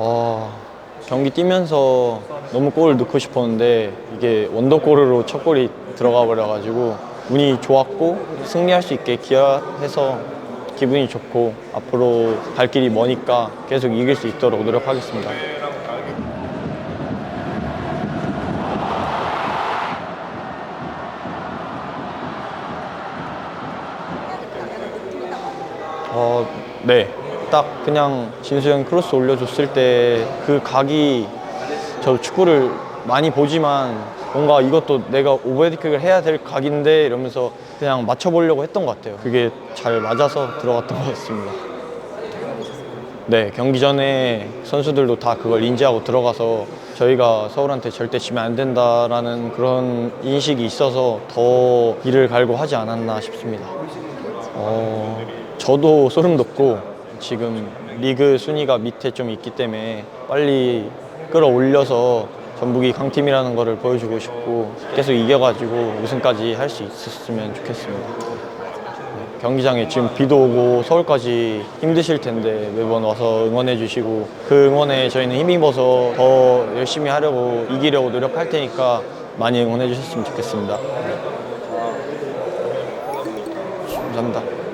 어, 경기 뛰면서 너무 골을 넣고 싶었는데 이게 원더골으로 첫 골이 들어가 버려가지고 운이 좋았고 승리할 수 있게 기여해서 기분이 좋고 앞으로 갈 길이 머니까 계속 이길 수 있도록 노력하겠습니다. 어, 네. 딱 그냥 진수 형 크로스 올려줬을 때 그 각이 저 축구를 많이 보지만 뭔가 이것도 내가 오버헤드킥을 해야 될 각인데 이러면서 그냥 맞춰보려고 했던 것 같아요. 그게 잘 맞아서 들어갔던 것 같습니다. 네, 경기 전에 선수들도 다 그걸 인지하고 들어가서 저희가 서울한테 절대 지면 안 된다라는 그런 인식이 있어서 더 이를 갈고 하지 않았나 싶습니다. 어, 저도 소름 돋고 지금 리그 순위가 밑에 좀 있기 때문에 빨리 끌어올려서 전북이 강팀이라는 것을 보여주고 싶고 계속 이겨가지고 우승까지 할 수 있었으면 좋겠습니다. 네, 경기장에 지금 비도 오고 서울까지 힘드실 텐데 매번 와서 응원해 주시고 그 응원에 저희는 힘입어서 더 열심히 하려고 이기려고 노력할 테니까 많이 응원해 주셨으면 좋겠습니다. 네. 감사합니다.